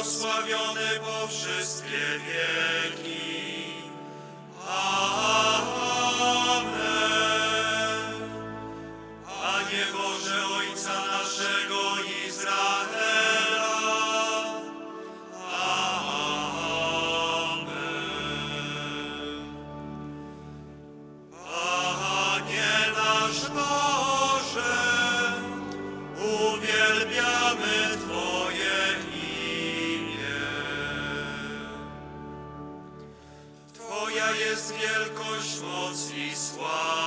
błogosławiony po wszystkie wieki. Amen. Panie Boże Ojca wielkość, moc i.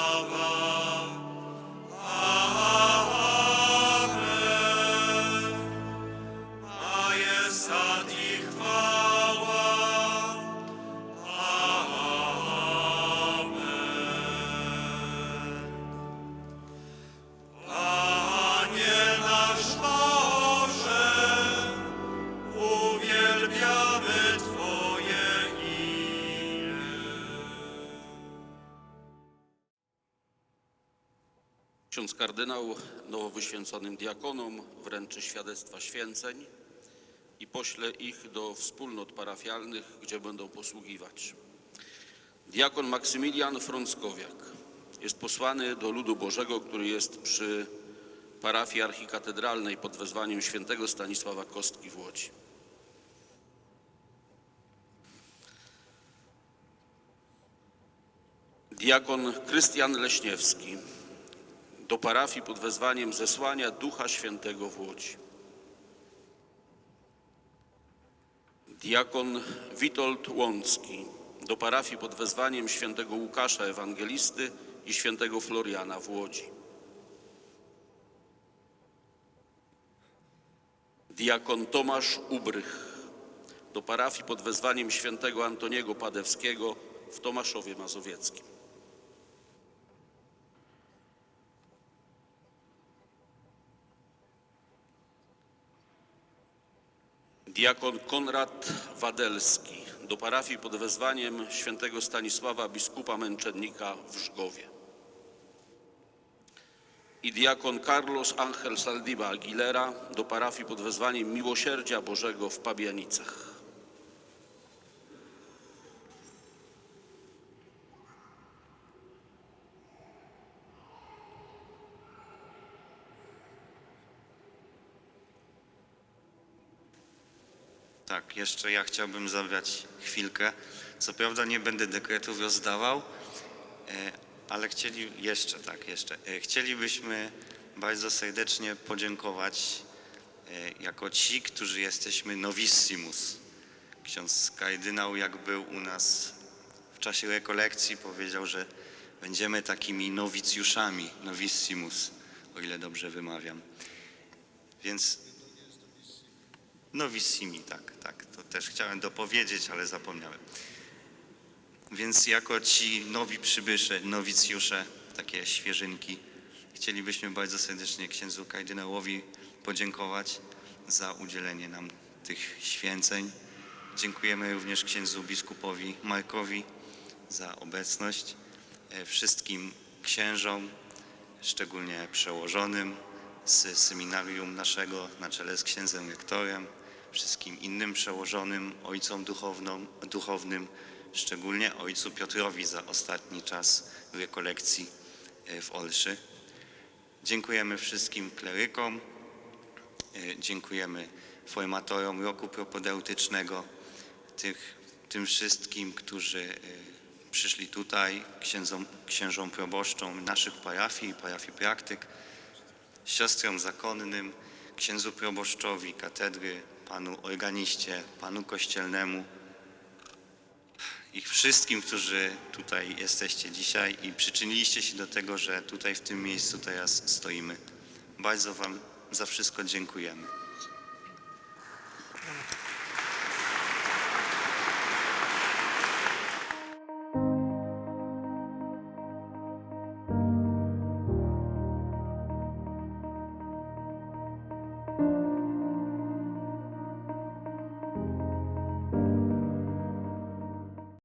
Ksiądz kardynał nowo wyświęconym diakonom wręczy świadectwa święceń i pośle ich do wspólnot parafialnych, gdzie będą posługiwać. Diakon Maksymilian Frąckowiak jest posłany do ludu Bożego, który jest przy parafii archikatedralnej pod wezwaniem świętego Stanisława Kostki w Łodzi. Diakon Krystian Leśniewski do parafii pod wezwaniem zesłania Ducha Świętego w Łodzi. Diakon Witold Łącki do parafii pod wezwaniem świętego Łukasza Ewangelisty i świętego Floriana w Łodzi. Diakon Tomasz Ubrych do parafii pod wezwaniem świętego Antoniego Padewskiego w Tomaszowie Mazowieckim. Diakon Konrad Wadelski do parafii pod wezwaniem świętego Stanisława biskupa męczennika w Żgowie. I diakon Carlos Angel Saldiva Aguilera do parafii pod wezwaniem Miłosierdzia Bożego w Pabianicach. Tak, jeszcze ja chciałbym zabrać chwilkę. Co prawda nie będę dekretów rozdawał, e, ale chcieli jeszcze, tak, jeszcze. e, Chcielibyśmy bardzo serdecznie podziękować e, jako ci, którzy jesteśmy novissimus. Ksiądz kardynał, jak był u nas w czasie rekolekcji, powiedział, że będziemy takimi nowicjuszami, novissimus, o ile dobrze wymawiam. Więc Nowissimi, tak, tak. To też chciałem dopowiedzieć, ale zapomniałem. Więc jako ci nowi przybysze, nowicjusze, takie świeżynki, chcielibyśmy bardzo serdecznie księdzu kardynałowi podziękować za udzielenie nam tych święceń. Dziękujemy również księdzu biskupowi Markowi za obecność, e, wszystkim księżom, szczególnie przełożonym z seminarium naszego na czele z księdzem rektorem, wszystkim innym przełożonym ojcom duchowną, duchownym, szczególnie ojcu Piotrowi za ostatni czas rekolekcji e, w Olszy. Dziękujemy wszystkim klerykom, e, dziękujemy formatorom roku propedeutycznego, tych, tym wszystkim, którzy e, przyszli tutaj, księdzom, księżom proboszczom naszych parafii, parafii praktyk, siostrom zakonnym, księdzu proboszczowi katedry, panu organiście, panu kościelnemu, ich wszystkim, którzy tutaj jesteście dzisiaj i przyczyniliście się do tego, że tutaj w tym miejscu teraz stoimy. Bardzo Wam za wszystko dziękujemy.